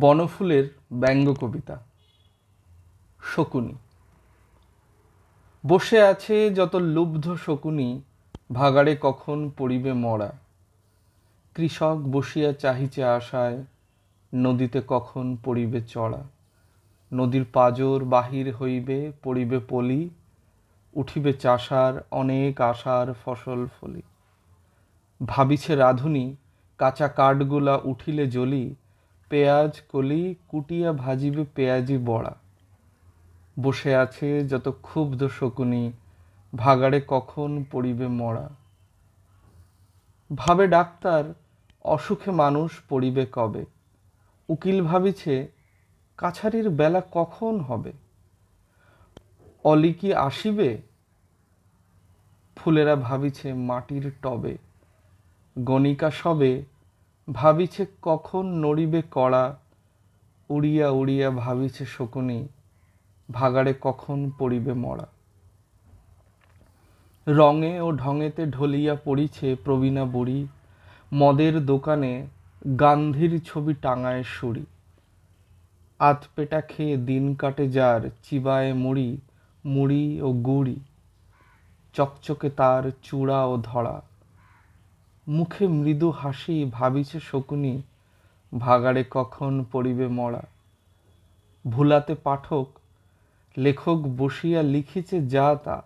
বনফুলের ব্যঙ্গ কবিতা। শকুনি। বসে আছে যত লুব্ধ শকুনি, ভাগাড়ে কখন পড়িবে মরা। কৃষক বসিয়া চাহিছে আশায়, নদীতে কখন পড়িবে চড়া। নদীর পাজর বাহির হইবে, পড়িবে পলি, উঠিবে চাষার অনেক আশার ফসল ফলি। ভাবিছে রাধুনি, কাঁচা কাঠগুলা উঠিলে জ্বলি পেঁয়াজ, কলি, কুটিয়া ভাজিবে পেঁয়াজি বড়া। বসে আছে যত ক্ষুব্ধ শকুনি, ভাগাড়ে কখন পড়িবে মরা। ভাবে ডাক্তার, অসুখে মানুষ পড়িবে কবে? উকিল ভাবিছে, কাছারির বেলা কখন হবে? অলি কি আসিবে? ফুলেরা ভাবিছে, মাটির টবে। গণিকা সবে ভাবিছে কখন নড়িবে কড়া, উড়িয়া উড়িয়া ভাবিছে শকুনি, ভাগাড়ে কখন পড়িবে মরা রঙে ও ঢঙেতে ঢলিয়া পড়িছে প্রবীণা বুড়ি, মদের দোকানে গান্ধীর ছবি টাঙায় সুরি আতপেটা খেয়ে দিন কাটে যার চিবায় মুড়ি মুড়ি ও গুড়ি, চকচকে তার চূড়া ও ধরা। মুখে মৃদু হাসি ভাবিছে শকুনি, ভাগাড়ে কখন পড়িবে মরা। ভুলাতে পাঠক, লেখক বসিয়া লিখিছে যা তা,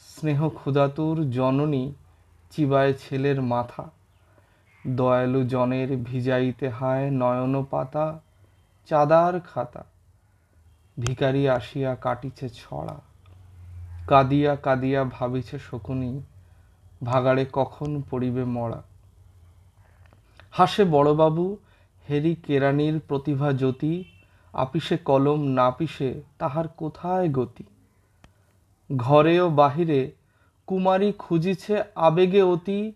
স্নেহ ক্ষুধাতুর জননী চিবায় ছেলের মাথা। দয়ালু জনের ভিজাইতে হায় নয়ন পাতা, চাঁদার খাতা। ভিকারি আসিয়া কাটিছে ছড়া। কাঁদিয়া কাঁদিয়া ভাবিছে শকুনি ভাগাড়ে কখন পড়িবে মরা? হাসে বড়বাবু, হেরি কেরানির প্রতিভা জ্যোতি, আপিসে কলম না পিসে তাহার কোথায় গতি? ঘরে ও বাহিরে কুমারী খুঁজিছে আবেগে অতি,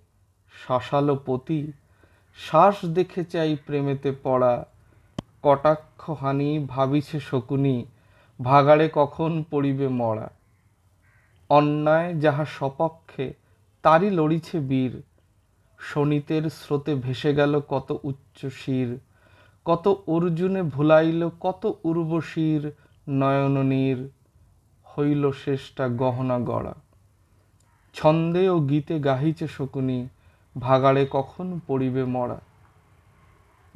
শাসালো পতি, শ্বাস দেখে চাই প্রেমেতে পড়া। কটাক্ষ হানি ভাবিছে শকুনি, ভাগাড়ে কখন পড়িবে মরা? অন্যায় যাহা সপক্ষে তারই লড়িছে বীর। শনিতের স্রোতে ভেসে গেল কত উচ্চ শির। কত অর্জুনে ভুলাইল কত উর্বশীর নয়ননীর হইল শেষটা গহনা গড়া। ছন্দে ও গীতে গাহিছে শকুনি, ভাগাড়ে কখন পড়িবে মরা।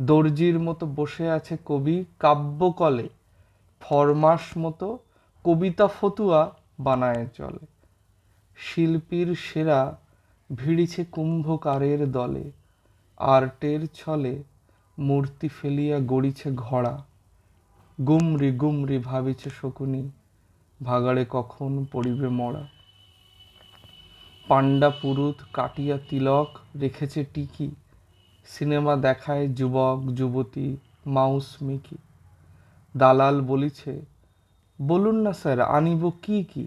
দর্জির মতো বসে আছে কবি কাব্যকলে ফরমাস মতো কবিতা ফতুয়া বানায় চলে। শিল্পীর সেরা ভিড়িছে কুম্ভকারের দলে। আর্টের ছলে মূর্তি ফেলিয়া গড়িছে ঘোড়া। গুমরি গুমরি ভাবিছে শকুনি, ভাগাড়ে কখন পড়িবে মরা। পাণ্ডা পুরুত কাটিয়া তিলক রেখেছে টিকি, সিনেমা দেখায় যুবক, যুবতী, মাউস মিকি। দালাল বলিছে, বলুন না স্যার, আনিব কি কি?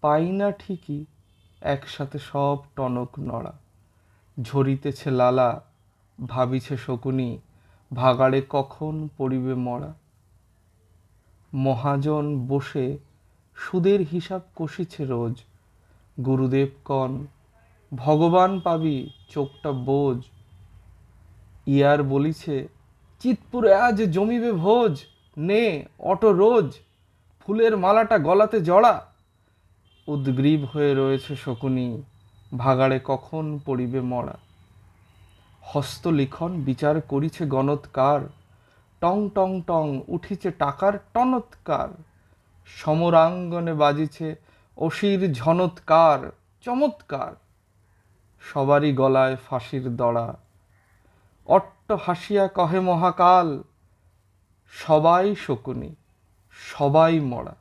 পাই না ঠিকই একসাথে সব টনক নড়া। ঝরিতেছে লালা, ভাবিছে শকুনি, ভাগাড়ে কখন পড়িবে মরা। মহাজন বসে সুদের হিসাব কষিছে রোজ। গুরুদেব কন, ভগবান পাবি চোখটা বোঝ। ইয়ার বলিছে, চিতপুরে আজ জমিবে ভোজ, নে অটো রোজ। ফুলের মালাটা গলাতে জড়া। উদ্গ্রীব হয়ে রয়েছে শকুনি, ভাগাড়ে কখন পড়িবে মরা? হস্তলিখন বিচার করিছে গণৎকার, টং টং টং উঠিছে টাকার টনৎকার, সমরাঙ্গনে বাজিছে অসির ঝনৎকার, চমৎকার। সবারই গলায় ফাঁসির দড়া। অট্ট হাসিয়া কহে মহাকাল, সবাই শকুনি, সবাই মরা।